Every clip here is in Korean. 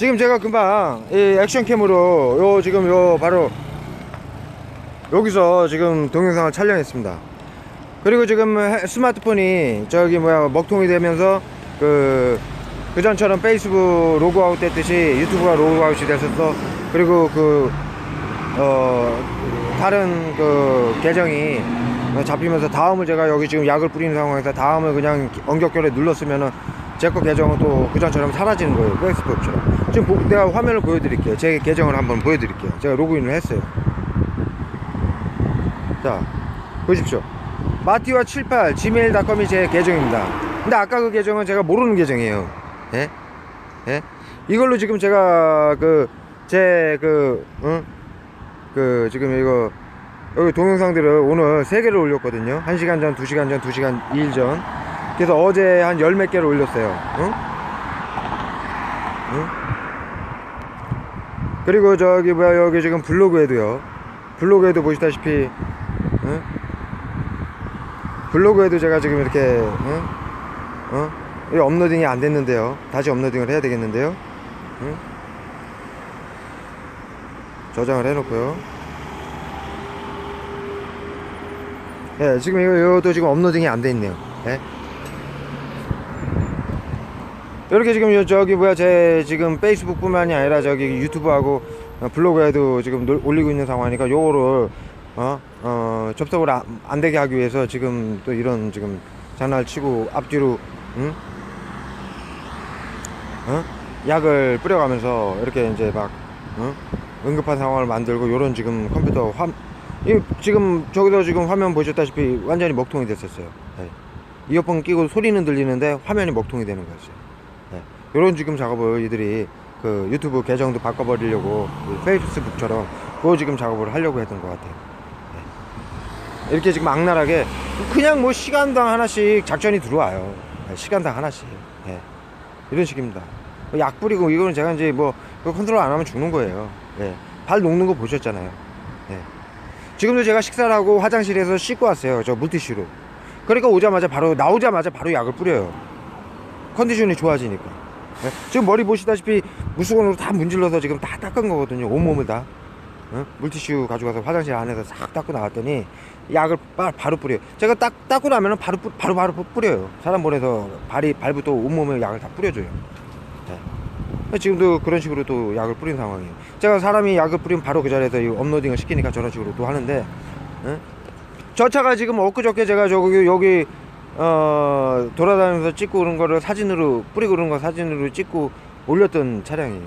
지금 제가 금방 이 액션캠으로 요 지금 요 바로 여기서 지금 동영상을 촬영했습니다. 그리고 지금 해- 스마트폰이 저기 뭐야 먹통이 되면서 그 그전처럼 페이스북 로그아웃 됐듯이 유튜브가 로그아웃이 됐었어. 그리고 그 어, 다른 그 계정이 잡히면서 다음을 제가 여기 지금 약을 뿌리는 상황에서 다음을 그냥 엉격결에 눌렀으면은 제 거 계정은 또 그전처럼 사라지는 거예요. 페이스북처럼. 지금 보- 내가 화면을 보여드릴게요. 제 계정을 한번 보여드릴게요. 제가 로그인을 했어요. 자, 보십시오. 마티와 78 gmail.com이 제 계정입니다. 근데 아까 그 계정은 제가 모르는 계정이에요. 예? 예? 이걸로 지금 제가 그, 제 그, 응? 그, 지금 이거, 여기 동영상들을 오늘 3개를 올렸거든요. 1시간 전, 2시간 전, 2시간 2일 전. 그래서 어제 한 열 몇 개를 올렸어요. 응? 응? 그리고 저기 뭐야, 여기 지금 블로그에도요. 블로그에도 보시다시피, 응? 블로그에도 제가 지금 이렇게, 응? 어? 이 업로딩이 안 됐는데요. 다시 업로딩을 해야 되겠는데요. 응? 저장을 해놓고요. 예, 지금 이거, 이것도 지금 업로딩이 안 돼 있네요. 예? 이렇게 지금 요- 저기 뭐야 제 지금 페이스북뿐만이 아니라 저기 유튜브하고 어, 블로그에도 지금 놀- 올리고 있는 상황이니까 요거를 어, 어 접속을 안, 안 되게 하기 위해서 지금 또 이런 지금 장난을 치고 앞뒤로 응? 어? 약을 뿌려가면서 이렇게 이제 막 어? 응급한 상황을 만들고 요런 지금 컴퓨터 화 이, 지금 저기서 지금 화면 보셨다시피 완전히 먹통이 됐었어요. 예. 이어폰 끼고 소리는 들리는데 화면이 먹통이 되는 거였어요. 네. 이런 지금 작업을 이들이 그 유튜브 계정도 바꿔버리려고 그 페이스북처럼 그거 지금 작업을 하려고 했던 것 같아요. 네. 이렇게 지금 악랄하게 그냥 뭐 시간당 하나씩 작전이 들어와요. 네, 시간당 하나씩. 네. 이런 식입니다. 뭐약 뿌리고 이거는 제가 이제 뭐 컨트롤 안 하면 죽는 거예요. 네. 발 녹는 거 보셨잖아요. 네. 지금도 제가 식사를 하고 화장실에서 씻고 왔어요. 저 물티슈로. 그러니까 오자마자 바로 나오자마자 바로 약을 뿌려요. 컨디션이 좋아지니까. 네? 지금 머리 보시다시피 물수건으로 다 문질러서 지금 다 닦은 거거든요. 온몸을 다. 어? 물티슈 가져가서 화장실 안에서 싹 닦고 나왔더니 약을 바, 바로 뿌려요. 제가 딱 닦고 나면 은 바로 뿌- 바로 바로 뿌- 뿌려요. 사람 보내서 발이 발부터 온몸에 약을 다 뿌려줘요. 네. 지금도 그런 식으로 또 약을 뿌린 상황이에요. 제가 사람이 약을 뿌리면 바로 그 자리에서 이 업로딩을 시키니까 저런 식으로 또 하는데 예? 저 차가 지금 엊그저께 제가 저기 여기 어 돌아다니면서 찍고 그런 거를 사진으로 뿌리고 그런 거 사진으로 찍고 올렸던 차량이에요.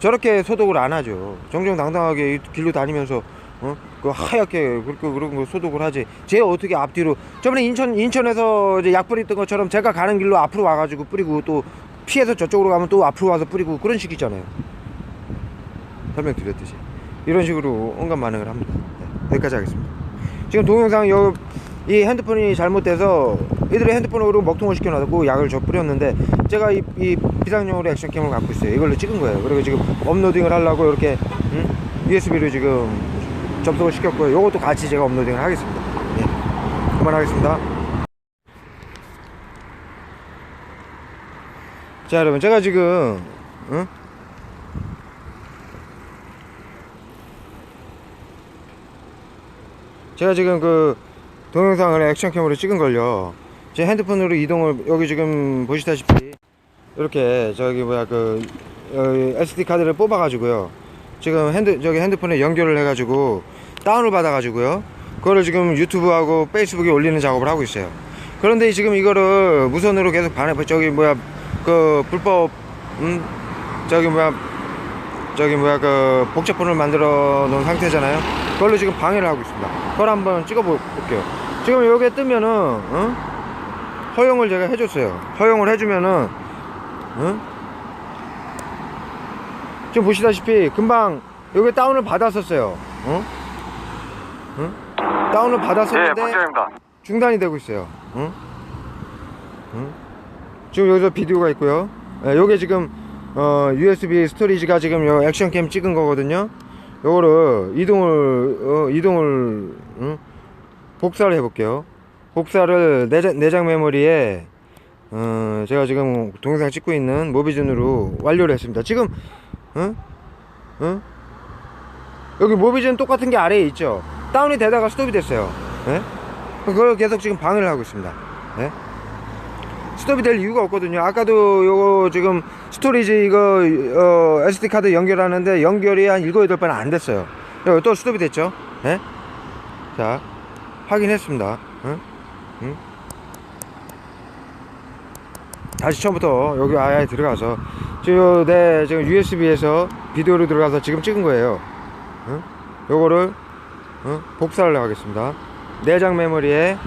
저렇게 소독을 안 하죠. 정정당당하게 이 길로 다니면서 어? 그 하얗게 그렇게 그런 거 소독을 하지. 제 어떻게 앞뒤로 저번에 인천 인천에서 이제 약 뿌렸던 것처럼 제가 가는 길로 앞으로 와가지고 뿌리고 또 피해서 저쪽으로 가면 또 앞으로 와서 뿌리고 그런 식이잖아요. 설명드렸듯이 이런 식으로 온갖 반응을 합니다. 네, 여기까지 하겠습니다. 지금 동영상 여, 이 핸드폰이 잘못돼서 이들의 핸드폰으로 먹통을 시켜놔고 약을 저 뿌렸는데 제가 이, 이 비상용으로 액션캠을 갖고 있어요. 이걸로 찍은 거예요. 그리고 지금 업로딩을 하려고 이렇게 음? USB로 지금 접속을 시켰고요. 이것도 같이 제가 업로딩을 하겠습니다. 예. 그만하겠습니다. 자 여러분 제가 지금 응? 제가 지금 그 동영상을 액션캠으로 찍은 걸요. 제 핸드폰으로 이동을 여기 지금 보시다시피 이렇게 저기 뭐야 그 SD 카드를 뽑아 가지고요. 지금 핸드 저기 핸드폰에 연결을 해 가지고 다운을 받아 가지고요. 그거를 지금 유튜브하고 페이스북에 올리는 작업을 하고 있어요. 그런데 지금 이거를 무선으로 계속 반해 저기 뭐야 그 불법 음 저기 뭐야 저기 뭐야 그 복제폰을 만들어 놓은 상태잖아요. 그걸로 지금 방해를 하고 있습니다. 그걸 한번 찍어 볼게요. 지금 여기에 뜨면은 어? 허용을 제가 해줬어요. 허용을 해주면은 어? 지금 보시다시피 금방 여기 다운을 받았었어요. 어? 어? 다운을 예, 받았었는데 박재입니다. 중단이 되고 있어요. 응? 응? 지금 여기서 비디오가 있고요. 예, 요게 지금 어, USB 스토리지가 지금 요 액션캠 찍은 거거든요. 요거를 이동을 어, 이동을 응? 복사를 해볼게요. 복사를 내장, 내장 메모리에 어, 제가 지금 동영상 찍고 있는 모비즌으로 완료를 했습니다. 지금, 어? 어? 여기 모비즌 똑같은 게 아래에 있죠? 다운이 되다가 스톱이 됐어요. 예? 그걸 계속 지금 방해를 하고 있습니다. 예? 스톱이 될 이유가 없거든요. 아까도 요거 지금 스토리지 이거 어, SD 카드 연결하는데 연결이 한 7, 8번 안 됐어요. 여기 또 스톱이 됐죠? 예? 자, 확인했습니다. 응? 응? 다시 처음부터 여기 아예 들어가서 지금 내 지금 USB에서 비디오로 들어가서 지금 찍은 거예요. 응? 요거를 응? 복사를 하겠습니다. 내장 메모리에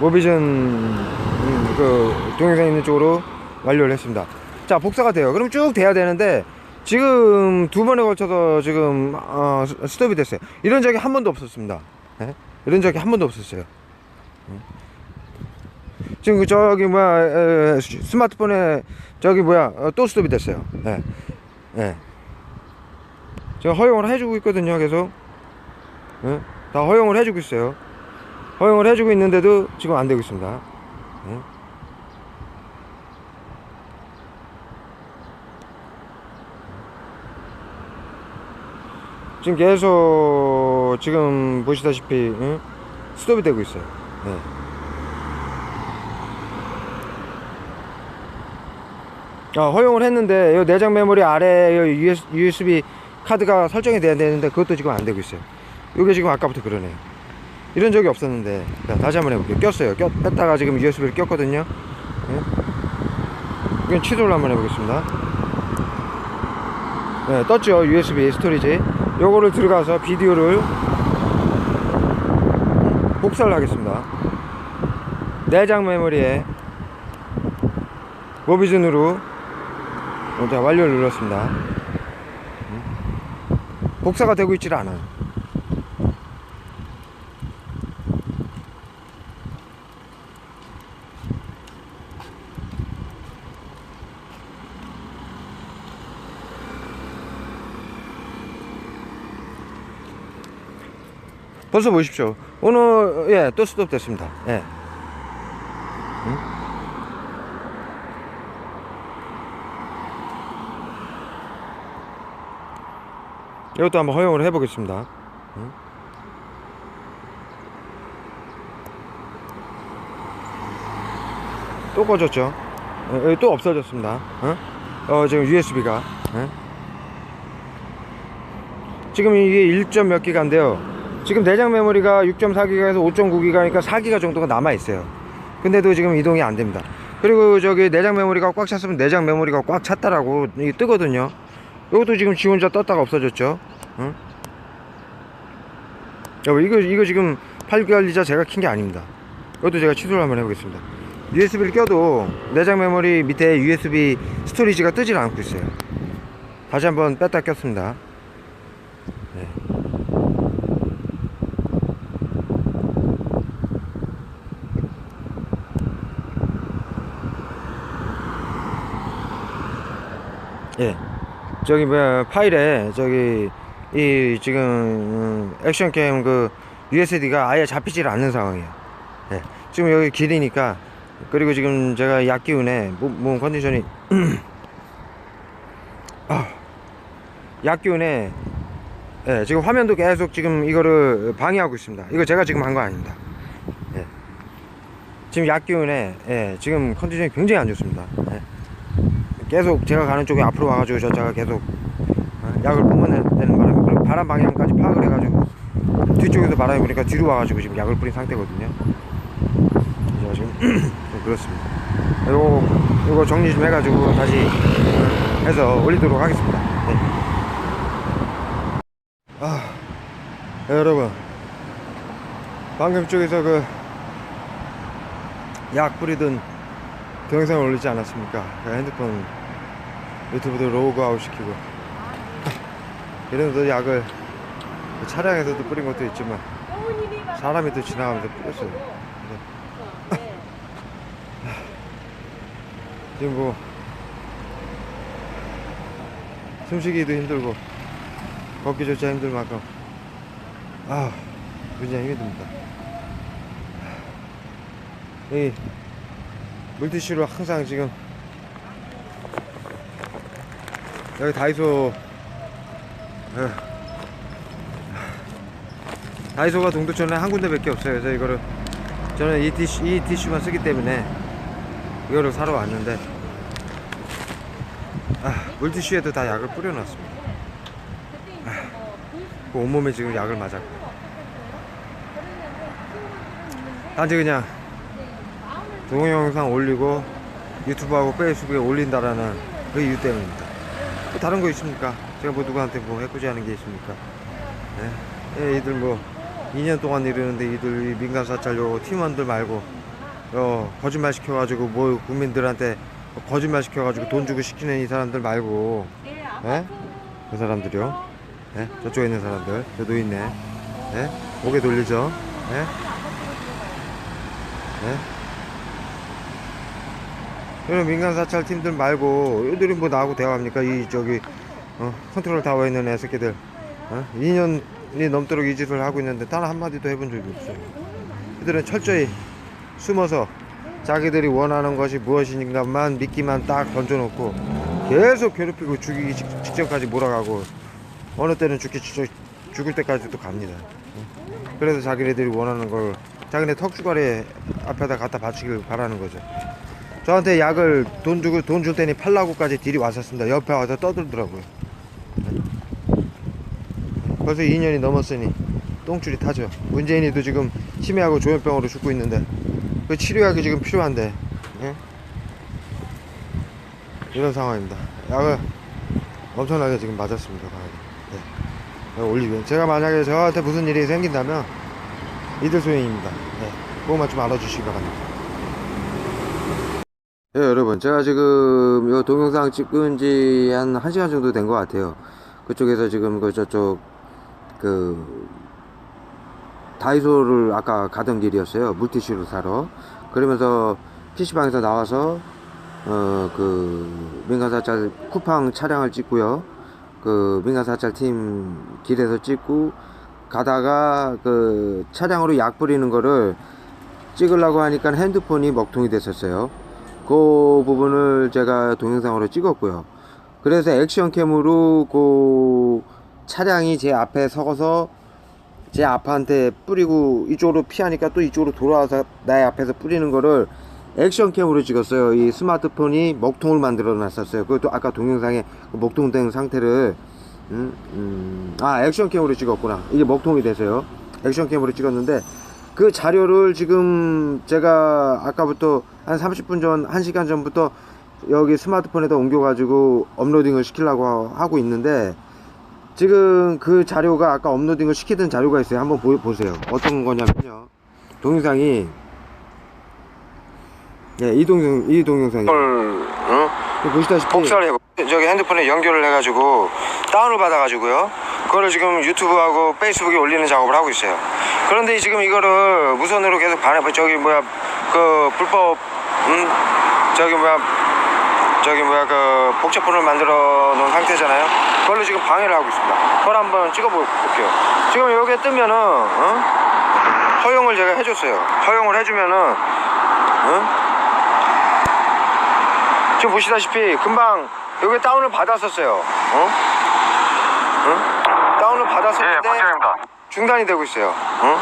모비전 음, 그 동영상 있는 쪽으로 완료를 했습니다. 자 복사가 돼요. 그럼 쭉 돼야 되는데 지금 두 번에 걸쳐서 지금 어, 스- 스톱이 됐어요. 이런 적이 한 번도 없었습니다. 예? 이런 적이 한 번도 없었어요. 음. 지금 그 저기 뭐야 스마트폰에 저기 뭐야 어, 또 스톱이 됐어요. 예. 예. 제가 허용을 해주고 있거든요. 계속. 예? 다 허용을 해주고 있어요. 허용을 해주고 있는데도 지금 안 되고 있습니다. 예? 지금 계속 지금 보시다시피 응? 스톱이 되고 있어요. 네. 아, 허용을 했는데 이 내장 메모리 아래에 이 USB 카드가 설정이 돼야 되는데 그것도 지금 안 되고 있어요. 이게 지금 아까부터 그러네요. 이런 적이 없었는데 자, 다시 한번 해볼게요. 꼈어요. 꼈, 뺐다가 지금 USB를 꼈거든요. 네. 이건 취소를 한번 해보겠습니다. 네, 떴죠. USB 스토리지. 요거를 들어가서 비디오를 복사를 하겠습니다. 내장 메모리에 모비즌으로 완료를 눌렀습니다. 음. 복사가 되고 있질 않아요. 벌써 보십시오. 오늘 예 또 스톱 됐습니다. 예. 응? 이것도 한번 허용을 해보겠습니다. 응? 또 꺼졌죠? 예, 또 없어졌습니다. 어? 어, 지금 USB가. 지금 이게 1점 몇 기가인데요. 지금 내장 메모리가 6.4기가에서 5.9기가니까 4기가 정도가 남아 있어요. 근데도 지금 이동이 안 됩니다. 그리고 저기 내장 메모리가 꽉 찼으면 내장 메모리가 꽉 찼다라고 뜨거든요. 이것도 지금 지 혼자 떴다가 없어졌죠. 응? 여보 이거 이거 지금 8개월이자 제가 킨 게 아닙니다. 이것도 제가 취소를 한번 해보겠습니다. USB를 껴도 내장 메모리 밑에 USB 스토리지가 뜨질 않고 있어요. 다시 한번 뺐다 꼈습니다. 네. 예. 저기 뭐야 파일에 저기 이 지금 음, 액션 게임 그 USD가 아예 잡히질 않는 상황이에요. 예. 지금 여기 길이니까 그리고 지금 제가 약 기운에 몸, 몸 컨디션이 아, 약 기운에 예, 지금 화면도 계속 지금 이거를 방해하고 있습니다. 이거 제가 지금 한 거 아닙니다. 예. 지금 약 기운에 예, 지금 컨디션이 굉장히 안 좋습니다. 예. 계속 제가 가는 쪽에 앞으로 와가지고 저 제가 계속 어, 약을 뿜어내는 바람에 그리고 바람 방향까지 파악을 해가지고 뒤쪽에서 바람이 부니까 뒤로 와가지고 지금 약을 뿌린 상태거든요. 제가 지금 좀 그렇습니다. 요거 요거 정리 좀 해가지고 다시 어, 해서 올리도록 하겠습니다. 네. 아 네, 여러분 방금 쪽에서 그 약 뿌리던 동영상을 올리지 않았습니까? 그 핸드폰 유튜브도 로그 아웃 시키고 이러면서 약을 차량에서도 뿌린 것도 있지만 사람이 또 지나가면서 뿌렸어요. 근데 지금 뭐 숨쉬기도 힘들고 걷기조차 힘들 만큼 아 굉장히 힘이 듭니다. 이 물티슈로 항상 지금 여기 다이소 어, 다이소가 동두천에 한 군데밖에 없어요. 그래서 이거를 저는 이 티슈 이 티슈만 쓰기 때문에 이거를 사러 왔는데 아, 물티슈에도 다 약을 뿌려놨습니다. 아, 그 온몸에 지금 약을 맞았고 단지 그냥 동영상 올리고 유튜브하고 페이스북에 올린다라는 그 이유 때문입니다. 뭐 다른 거 있습니까? 제가 뭐 누구한테 뭐 해코지 하는 게 있습니까? 네? 예, 이들 뭐 2년 동안 이러는데 이들 이 민간 사찰 요 팀원들 말고 어 거짓말 시켜가지고 뭐 국민들한테 거짓말 시켜가지고 돈 주고 시키는 이 사람들 말고 예? 그 사람들이요? 예? 저쪽에 있는 사람들 저 노인네 예? 고개 돌리죠? 예? 예? 이런 민간 사찰 팀들 말고 이들이 뭐 나하고 대화합니까? 이 저기 어, 컨트롤 타워에 있는 애새끼들 어? 2년이 넘도록 이 짓을 하고 있는데 단 한마디도 해본 적이 없어요. 이들은 철저히 숨어서 자기들이 원하는 것이 무엇인가만 미끼만 딱 던져놓고 계속 괴롭히고 죽이기 직- 직전까지 몰아가고 어느 때는 죽기 직전 죽을 때까지도 갑니다. 어? 그래서 자기네들이 원하는 걸 자기네 턱주가리 앞에다 갖다 바치길 바라는 거죠. 저한테 약을 돈 주고 돈 줄 테니 팔라고까지 딜이 왔었습니다. 옆에 와서 떠들더라고요. 벌써 2년이 넘었으니 똥줄이 타죠. 문재인이도 지금 치매하고 조현병으로 죽고 있는데 그 치료약이 지금 필요한데 예? 이런 상황입니다. 약을 엄청나게 지금 맞았습니다. 네. 올리면 제가 만약에 저한테 무슨 일이 생긴다면 이들 소행입니다. 네. 그것만 좀 알아주시기 바랍니다. 예, 여러분, 제가 지금 이 동영상 찍은 지 한 1시간 정도 된 것 같아요. 그쪽에서 지금 그 저쪽 그 다이소를 아까 가던 길이었어요. 물티슈를 사러. 그러면서 PC방에서 나와서 어 그 민간사찰 쿠팡 차량을 찍고요. 그 민간사찰 팀 길에서 찍고 가다가 그 차량으로 약 뿌리는 거를 찍으려고 하니까 핸드폰이 먹통이 됐었어요. 그 부분을 제가 동영상으로 찍었고요. 그래서 액션캠으로 그 차량이 제 앞에 서서 제 앞한테 뿌리고 이쪽으로 피하니까 또 이쪽으로 돌아와서 나의 앞에서 뿌리는 거를 액션캠으로 찍었어요. 이 스마트폰이 먹통을 만들어 놨었어요. 그것도 아까 동영상에 그 먹통된 상태를 음, 음, 아 액션캠으로 찍었구나. 이게 먹통이 돼서요. 액션캠으로 찍었는데 그 자료를 지금 제가 아까부터 한 30분 전, 1시간 전부터 여기 스마트폰에다 옮겨가지고 업로딩을 시키려고 하- 하고 있는데 지금 그 자료가 아까 업로딩을 시키던 자료가 있어요. 한번 보, 보세요. 어떤 거냐면요. 동영상이 예, 이 동영 이 동영상이 어? 보시다시피 복사를 해고 저기 핸드폰에 연결을 해가지고 다운을 받아가지고요. 그거를 지금 유튜브하고 페이스북에 올리는 작업을 하고 있어요. 그런데 지금 이거를 무선으로 계속 반해 저기 뭐야 그 불법 음 저기 뭐야 저기 뭐야 그 복제폰을 만들어 놓은 상태잖아요. 그걸로 지금 방해를 하고 있습니다. 그걸 한번 찍어볼게요. 지금 여기에 뜨면은 어? 허용을 제가 해줬어요. 허용을 해주면은 어? 지금 보시다시피 금방 여기 다운을 받았었어요. 어? 어? 받았었는데 중단이 되고 있어요. 어?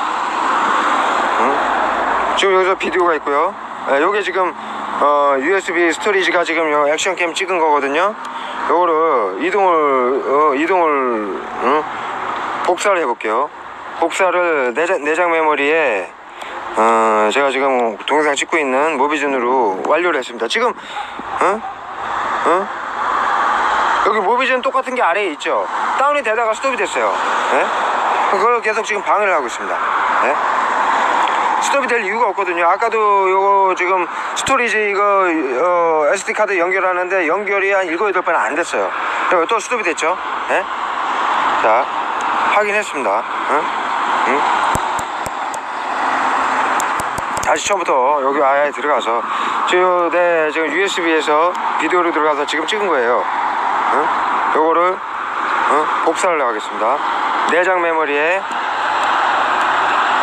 어? 지금 여기서 비디오가 있고요. 예, 요게 지금 어, USB 스토리지가 지금 요 액션캠 찍은 거거든요. 요거를 이동을 어, 이동을 어? 복사를 해볼게요. 복사를 내장, 내장 메모리에 어, 제가 지금 동영상 찍고 있는 모비준으로 완료를 했습니다. 지금 어? 어? 여기 모비준 똑같은 게 아래에 있죠. 다운이 되다가 스톱이 됐어요. 예? 그걸 계속 지금 방해를 하고 있습니다. 예? 스톱이 될 이유가 없거든요. 아까도 요거 지금 스토리지 이거 어, SD 카드 연결하는데 연결이 한 7, 8번 안 됐어요. 또 스톱이 됐죠. 예? 자, 확인했습니다. 응? 응? 다시 처음부터 여기 아예 들어가서 지금 내 지금 USB에서 비디오로 들어가서 지금 찍은 거예요. 응? 요거를 응? 복사를 하겠습니다. 내장 메모리에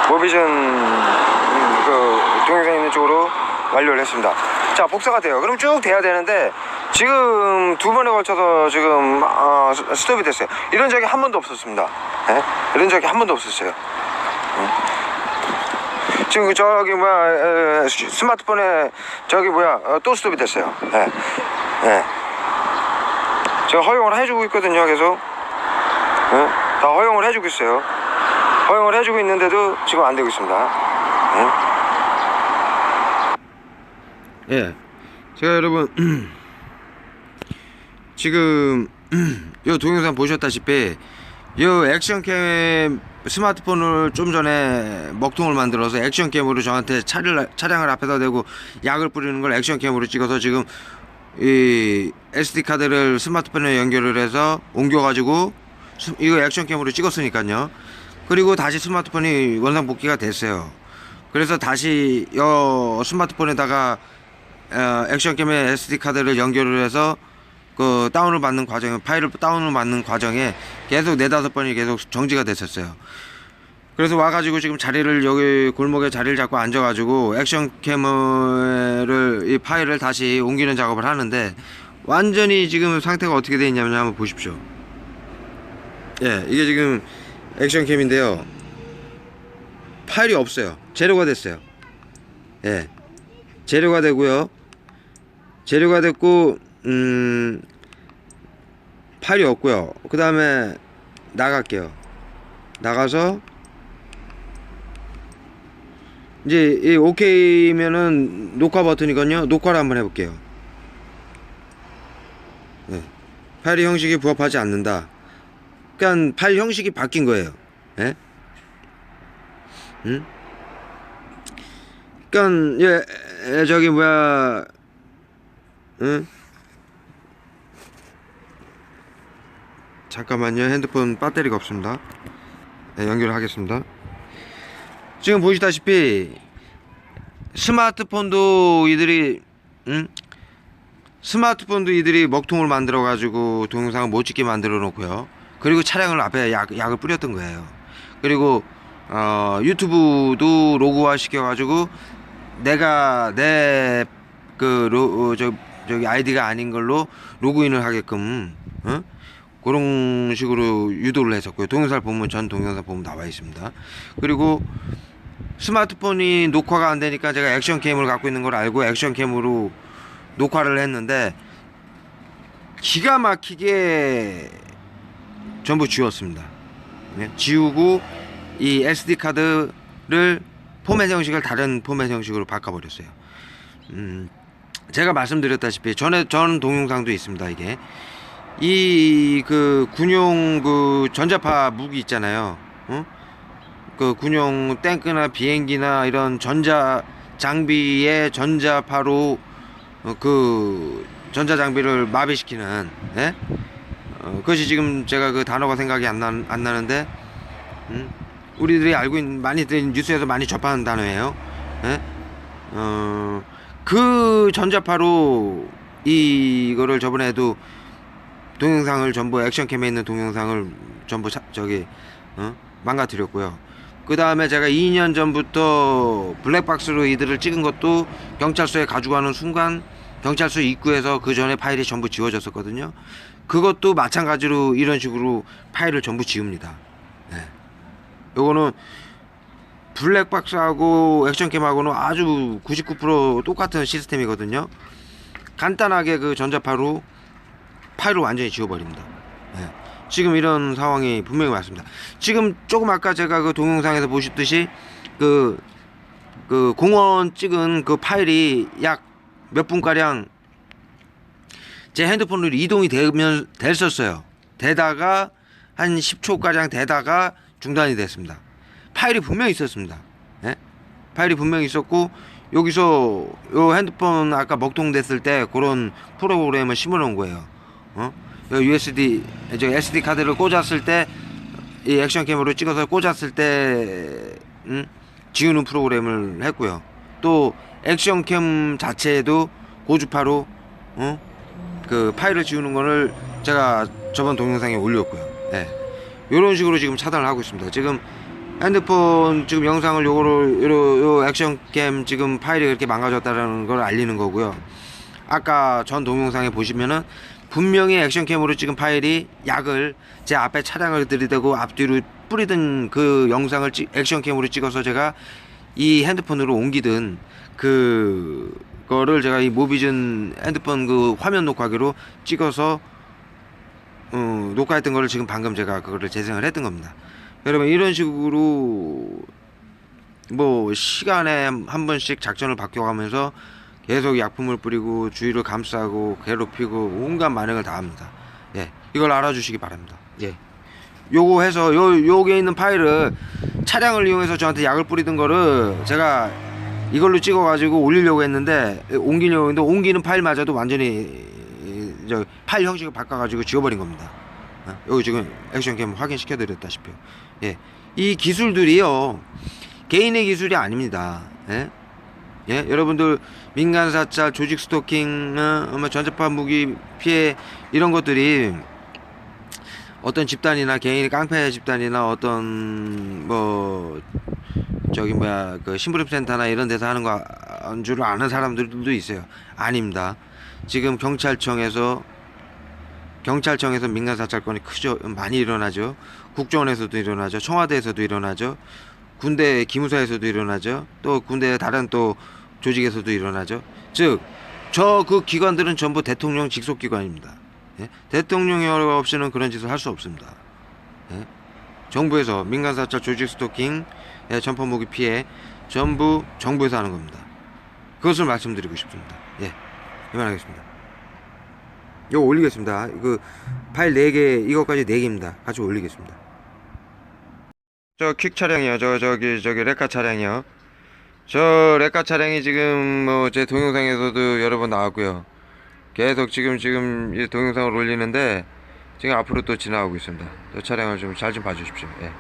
모비전 음, 그 동영상 있는 쪽으로 완료를 했습니다. 자 복사가 돼요. 그럼 쭉 돼야 되는데 지금 두 번에 걸쳐서 지금 어, 스- 스톱이 됐어요. 이런 적이 한 번도 없었습니다. 예? 이런 적이 한 번도 없었어요. 음. 지금 저기 뭐야 스마트폰에 저기 뭐야 어, 또 스톱이 됐어요. 예. 예. 제가 허용을 해주고 있거든요. 계속. 예? 다 허용을 해주고 있어요. 허용을 해주고 있는데도 지금 안 되고 있습니다. 예. 제가 여러분 지금 요 동영상 보셨다시피 요 액션캠 스마트폰을 좀 전에 먹통을 만들어서 액션캠으로 저한테 차를, 차량을 앞에다 대고 약을 뿌리는 걸 액션캠으로 찍어서 지금 이 SD 카드를 스마트폰에 연결을 해서 옮겨가지고 스- 이거 액션캠으로 찍었으니까요. 그리고 다시 스마트폰이 원상 복귀가 됐어요. 그래서 다시 여 스마트폰에다가 어, 액션캠의 SD 카드를 연결을 해서 그 다운을 받는 과정에 파일을 다운을 받는 과정에 계속 네 다섯 번이 계속 정지가 됐었어요. 그래서 와가지고 지금 자리를 여기 골목에 자리를 잡고 앉아가지고 액션캠을 이 파일을 다시 옮기는 작업을 하는데 완전히 지금 상태가 어떻게 되어 있냐면 한번 보십시오. 예, 이게 지금 액션캠인데요. 파일이 없어요. 재료가 됐어요. 예, 재료가 되고요. 재료가 됐고 음 파일이 없고요. 그 다음에 나갈게요. 나가서 이제 이 오케이면은 녹화 버튼이거든요. 녹화를 한번 해 볼게요. 네. 파일 형식이 부합하지 않는다. 그러니까 파일 형식이 바뀐 거예요. 예? 응? 그러니까 예, 에, 저기 뭐야, 응? 잠깐만요. 핸드폰 배터리가 없습니다. 네, 연결하겠습니다. 지금 보시다시피 스마트폰도 이들이 응? 스마트폰도 이들이 먹통을 만들어 가지고 동영상을 못 찍게 만들어 놓고요. 그리고 차량을 앞에 약, 약을 뿌렸던 거예요. 그리고 어, 유튜브도 로그화 시켜 가지고 내가 내그 저 저기 아이디가 아닌 걸로 로그인을 하게끔 어? 그런 식으로 유도를 했었고요. 동영상 보면 전 동영상 보면 나와 있습니다. 그리고 스마트폰이 녹화가 안 되니까 제가 액션 캠을 갖고 있는 걸 알고 액션 캠으로 녹화를 했는데 기가 막히게 전부 지웠습니다. 네, 지우고 이 SD 카드를 포맷 형식을 다른 포맷 형식으로 바꿔버렸어요. 음, 제가 말씀드렸다시피 전에 전 동영상도 있습니다. 이게 이 그 군용 그 전자파 무기 있잖아요. 어? 그 군용 탱크나 비행기나 이런 전자 장비의 전자파로 어, 그 전자 장비를 마비시키는 예? 어, 그것이 지금 제가 그 단어가 생각이 안, 나, 안 나는데 음? 우리들이 알고 있는 많이들 뉴스에서 많이 접하는 단어예요. 예? 어, 그 전자파로 이거를 저번에도 동영상을 전부 액션캠에 있는 동영상을 전부 사- 저기 어? 망가뜨렸고요. 그 다음에 제가 2년 전부터 블랙박스로 이들을 찍은 것도 경찰서에 가져가는 순간 경찰서 입구에서 그 전에 파일이 전부 지워졌었거든요. 그것도 마찬가지로 이런 식으로 파일을 전부 지웁니다. 네. 요거는 블랙박스하고 액션캠하고는 아주 99% 똑같은 시스템이거든요. 간단하게 그 전자파로 파일을 완전히 지워버립니다. 예. 지금 이런 상황이 분명히 왔습니다. 지금 조금 아까 제가 그 동영상에서 보셨듯이 그, 그 공원 찍은 그 파일이 약 몇 분가량 제 핸드폰으로 이동이 되면 됐었어요. 되다가 한 10초 가량 되다가 중단이 됐습니다. 파일이 분명히 있었습니다. 예? 파일이 분명히 있었고 여기서 요 핸드폰 아까 먹통됐을 때 그런 프로그램을 심어 놓은 거예요. 어? 요 USD 저 SD 카드를 꽂았을 때 이 액션캠으로 찍어서 꽂았을 때 음? 지우는 프로그램을 했고요. 또 액션캠 자체에도 고주파로 어? 그 파일을 지우는 거를 제가 저번 동영상에 올렸고요. 예. 이런 식으로 지금 차단을 하고 있습니다. 지금 핸드폰 지금 영상을 요거를 요, 요 액션캠 지금 파일이 그렇게 망가졌다는 걸 알리는 거고요. 아까 전 동영상에 보시면은 분명히 액션캠으로 찍은 파일이 약을 제 앞에 차량을 들이대고 앞뒤로 뿌리던 그 영상을 찍, 액션캠으로 찍어서 제가 이 핸드폰으로 옮기든 그 거를 제가 이 모비전 핸드폰 그 화면 녹화기로 찍어서 어, 녹화했던 거를 지금 방금 제가 그거를 재생을 했던 겁니다. 여러분 이런 식으로 뭐 시간에 한 번씩 작전을 바뀌어가면서 계속 약품을 뿌리고 주위를 감싸고 괴롭히고 온갖 만행을 다 합니다. 예, 이걸 알아주시기 바랍니다. 예, 요거 해서 요 요게 있는 파일을 차량을 이용해서 저한테 약을 뿌리던 거를 제가 이걸로 찍어가지고 올리려고 했는데 옮기려고 했는데 옮기는 파일마저도 완전히 저 파일 형식을 바꿔가지고 지워버린 겁니다. 어, 여기 지금 액션캠 확인시켜드렸다시피 예, 이 기술들이요 개인의 기술이 아닙니다. 예? 예, 여러분들 민간 사찰, 조직 스토킹, 어, 뭐 전자파 무기 피해 이런 것들이 어떤 집단이나 개인의 깡패 집단이나 어떤 뭐 저기 뭐야 그 심부름 센터나 이런 데서 하는 거인 줄 아는 사람들도 있어요. 아닙니다. 지금 경찰청에서 경찰청에서 민간 사찰권이 크죠. 많이 일어나죠. 국정원에서도 일어나죠. 청와대에서도 일어나죠. 군대 기무사에서도 일어나죠. 또 군대 다른 또 조직에서도 일어나죠. 즉, 저 그 기관들은 전부 대통령 직속 기관입니다. 예? 대통령이 없이는 그런 짓을 할 수 없습니다. 예? 정부에서 민간 사찰 조직 스토킹, 예, 전파 무기 피해 전부 정부에서 하는 겁니다. 그것을 말씀드리고 싶습니다. 예, 이만하겠습니다. 이거 올리겠습니다. 그 파일 4개 이거까지 4개입니다. 같이 올리겠습니다. 저 퀵 차량이요. 저 저기 저기 레카 차량이요. 저 레카 차량이 지금 뭐 제 동영상에서도 여러 번 나왔고요. 계속 지금 지금 이 동영상을 올리는데 지금 앞으로 또 지나가고 있습니다. 저 차량을 좀 잘좀 봐주십시오. 예.